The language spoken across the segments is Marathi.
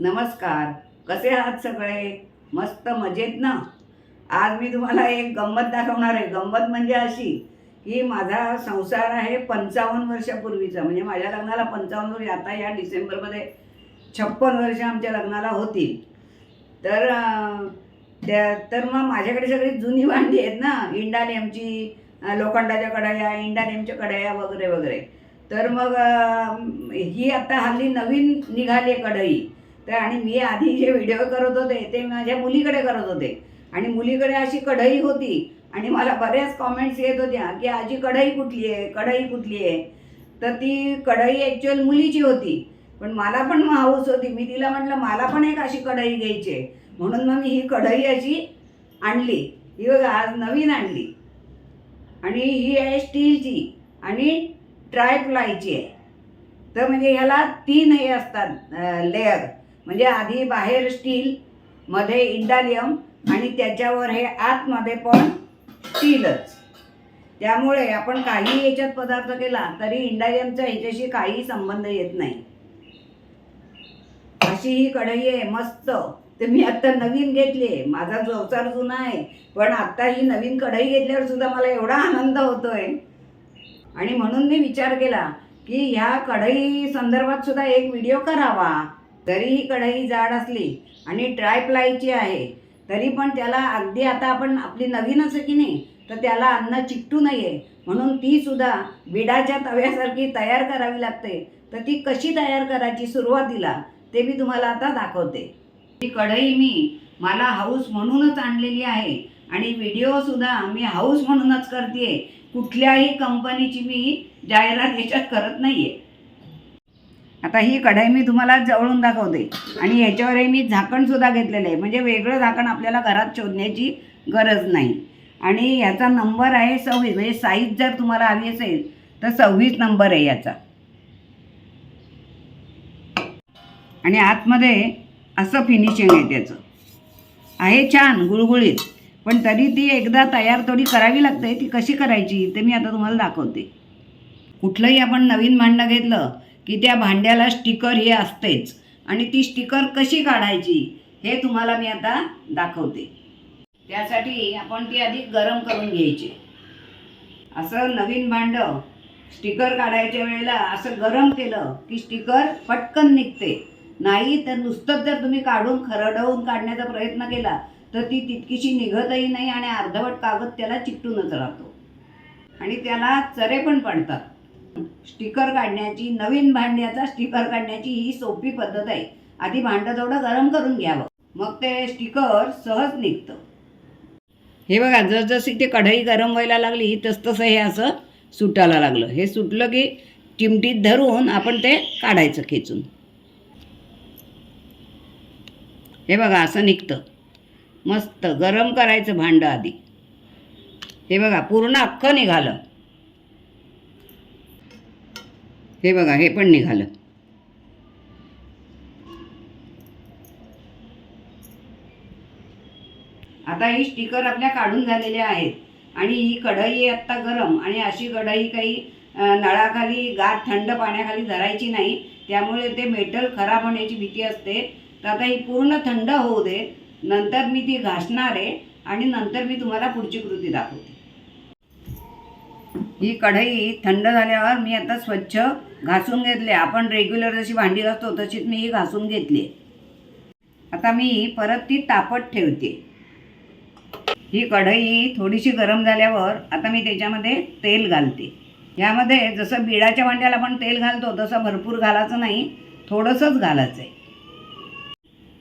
नमस्कार. कसे आहात सगळे? मस्त मजेत ना? आज मी तुम्हाला एक गंमत दाखवणार आहे. गंमत म्हणजे अशी की माझा संसार आहे पंचावन्न वर्षापूर्वीचा. म्हणजे माझ्या लग्नाला पंचावन्न वर्ष आता या डिसेंबरमध्ये छप्पन वर्ष आमच्या लग्नाला होतील. तर त्या तर मग माझ्याकडे सगळी जुनी भांडी आहेत ना? इंडा नेमची लोखंडाच्या कढाया इंडा नेमच्या कढाया वगैरे वगैरे. तर मग ही आता हल्ली नवीन निघाली आहे कढई. तर आणि मी आधी जे व्हिडिओ करत होते ते माझ्या मुलीकडे करत होते. आणि मुलीकडे अशी कढई होती आणि मला बऱ्याच कॉमेंट्स येत होत्या की आजी कढई कुठली आहे? कढई कुठली आहे? तर ती कढई ॲक्च्युअल मुलीची होती. पण मला पण हाऊस होती. मी तिला म्हटलं मला पण एक अशी कढई घ्यायची आहे. म्हणून मग मी ही कढई अशी आणली. ही बघा आज नवीन आणली. आणि ही आहे स्टीलची आणि ट्रायप्लायची आहे. तर म्हणजे ह्याला तीन हे असतात लेअर म्हणजे आधी बाहेर स्टील मध्ये इंडालियम आणि त्याच्यावर हे आतमध्ये पण स्टीलच. त्यामुळे आपण काही याच्यात पदार्थ केला तरी इंडालियमचा ह्याच्याशी काही संबंध येत नाही. अशी ही कढई आहे मस्त. तर मी आत्ता नवीन घेतली आहे. माझा संसार जुना आहे पण आत्ता ही नवीन कढई घेतल्यावर सुद्धा मला एवढा आनंद होतोय. आणि म्हणून मी विचार केला की ह्या कढई संदर्भात सुद्धा एक व्हिडिओ करावा. जरी ही कढई जाड असली आणि ट्रायप्लायची आहे तरी पण त्याला अगदी आता आपण आपली नवीन असं की नाही तर त्याला अन्न चिकटू नये. म्हणून ती सुद्धा बिडाच्या तव्यासारखी तयार करावी लागते. तर ती कशी तयार करायची सुरुवातीला ते मी तुम्हाला आता दाखवते. ही कढई मी मला हाऊस म्हणूनच आणलेली आहे आणि व्हिडिओ सुद्धा मी हाऊस म्हणूनच करते कुठल्याही कंपनीची मी जाहिरात याच्यात करत नाही आहे आता ही कढाई मी तुम्हाला जवळून दाखवते आणि याच्यावरही मी झाकण सुद्धा घेतलेलं आहे. म्हणजे वेगळं झाकण आपल्याला घरात शोधण्याची गरज नाही. आणि याचा नंबर आहे सव्वीस. म्हणजे साईज जर तुम्हाला हवी असेल तर सव्वीस नंबर आहे याचा. आणि आतमध्ये असं फिनिशिंग आहे त्याचं. आहे छान गुळगुळीत. पण तरी ती एकदा तयार थोडी करावी लागते. ती कशी करायची ते मी आता तुम्हाला दाखवते. कुठलंही आपण नवीन भांडं घेतलं की त्या भांड्याला स्टिकर हे असतेच. आणि ती स्टिकर कशी काढायची हे तुम्हाला मी आता दाखवते. त्यासाठी आपण ती आधी गरम करून घ्यायची. असं नवीन भांडं स्टिकर काढायच्या वेळेला असं गरम केलं की स्टिकर पटकन निघते. नाही तर नुसतंच जर तुम्ही काढून खरडवून काढण्याचा प्रयत्न केला तर ती तितकीशी निघतही नाही आणि अर्धवट कागद त्याला चिकटूनच राहतो. आणि त्याला चरे पण पडतात. स्टिकर काढण्याची नवीन भांड्याचा स्टिकर काढण्याची ही सोपी पद्धत आहे. आधी भांडं थोडं गरम करून घ्यावं. मग ते स्टिकर सहज निघतं. हे बघा जसजशी ते कढई गरम व्हायला लागली तसतसं हे असं सुटायला लागलं. हे सुटलं की चिमटीत धरून आपण ते काढायचं खेचून. हे बघा असं निघतं. मस्त गरम करायचं भांडं आधी. हे बघा पूर्ण अख्खं निघालं. हे बघा हे पण निघालं. आता ही स्टिकर आपल्या काढून झालेल्या आहेत. आणि ही कढई आत्ता गरम. आणि अशी कढई काही नळाखाली गार थंड पाण्याखाली धरायची नाही. त्यामुळे ते मेटल खराब होण्याची भीती असते. तर आता ही पूर्ण थंड होऊ दे. नंतर मी ती घासणार आहे. आणि नंतर मी तुम्हाला पुढची कृती दाखवते. ही कढई थंड झाल्यावर मी आता स्वच्छ घासून घेतले. आपण रेग्युलर जशी भांडी घासतो तशीच मी ही घासून घेतली. आता मी परत ती तापत ठेवते. ही कढई थोडीशी गरम झाल्यावर आता मी त्याच्यामध्ये तेल घालते. यामध्ये जसं बिडाच्या भांड्याला आपण तेल घालतो तसं भरपूर घालायचं नाही थोडंसंच घालायचं आहे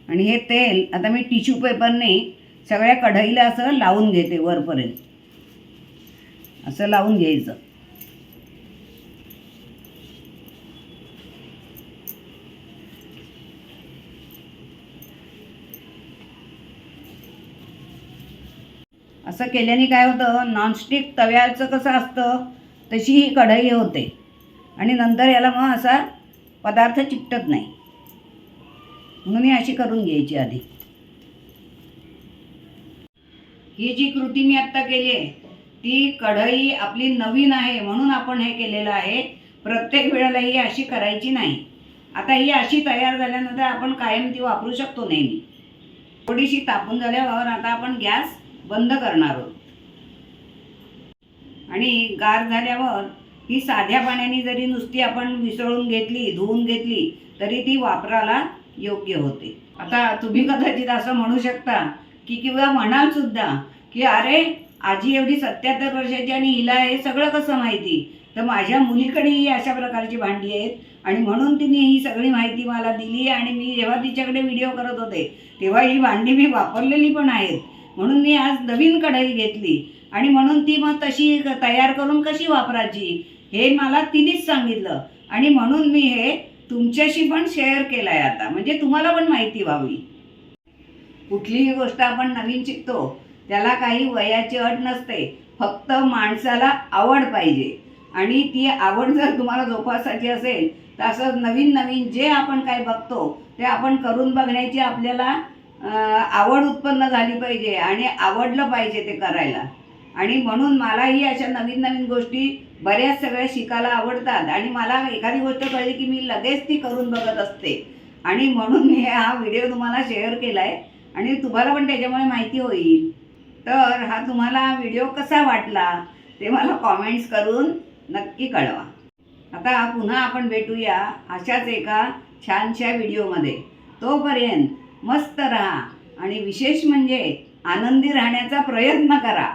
आणि हे तेल आता मी टिश्यू पेपरने सगळ्या कढईला असं लावून घेते वरपर्यंत. असं लावून घ्यायचं. असं केल्याने काय होतं? नॉनस्टिक तव्याचं कसं असतं? तशी ही कढई होते. आणि नंतर याला मग असा पदार्थ चिकटत नाही. म्हणून ही अशी करून घ्यायची आधी. ही जी कृती मी आत्ता केली आहे ती कढई आपली नवीन आहे म्हणून आपण हे केलेलं आहे. प्रत्येक वेळेला ही अशी करायची नाही. आता ही अशी तयार झाल्यानंतर आपण कायम ती वापरू शकतो नेहमी. थोडीशी तापून झाल्यावर आता आपण गॅस बंद करणार आहोत. आणि गार झाल्यावर ही साध्या पाण्याने जरी नुसती आपण मिसळून घेतली धुवून घेतली तरी ती वापराला योग्य होते. आता तुम्ही कदाचित असं म्हणू शकता की किंवा म्हणाल सुद्धा की अरे आजी एवढी सत्याहत्तर वर्षाची आणि हिला हे सगळं कसं माहिती? तर माझ्या मुलीकडेही अशा प्रकारची भांडी आहेत. आणि म्हणून तिने ही सगळी माहिती मला दिली आणि मी जेव्हा तिच्याकडे व्हिडिओ करत होते तेव्हा ही भांडी मी वापरलेली पण आहेत. म्हणून मी आज नवीन कढई घेतली. आणि म्हणून ती मग तशी तयार करून कशी वापरायची हे मला तिनेच सांगितलं. आणि म्हणून मी हे तुमच्याशी पण शेअर केलं आहे आता. म्हणजे तुम्हाला पण माहिती व्हावी. कुठलीही गोष्ट आपण नवीन शिकतो त्याला काही वयाची अट नसते. फक्त माणसाला आवड पाहिजे. आणि ती आवड जर तुम्हाला जोपासायची असेल तर असं नवीन नवीन जे आपण काय बघतो ते आपण करून बघण्याची आपल्याला आवड उत्पन्न झाली पाहिजे आणि आवडलं पाहिजे ते करायला. आणि म्हणून मलाही अशा नवीन नवीन गोष्टी बऱ्याच सगळ्या शिकायला आवडतात. आणि मला एखादी गोष्ट कळली की मी लगेच ती करून बघत असते. आणि म्हणून मी हा व्हिडिओ तुम्हाला शेअर केला आहे आणि तुम्हाला पण त्याच्यामुळे माहिती होईल. तर हा तुम्हाला व्हिडिओ कसा वाटला ते मला कॉमेंट्स करून नक्की कळवा. आता पुन्हा आपण भेटूया अशाच एका छानशा व्हिडिओमध्ये तोपर्यंत मस्त राहा आणि विशेष म्हणजे आनंदी राहण्याचा प्रयत्न करा.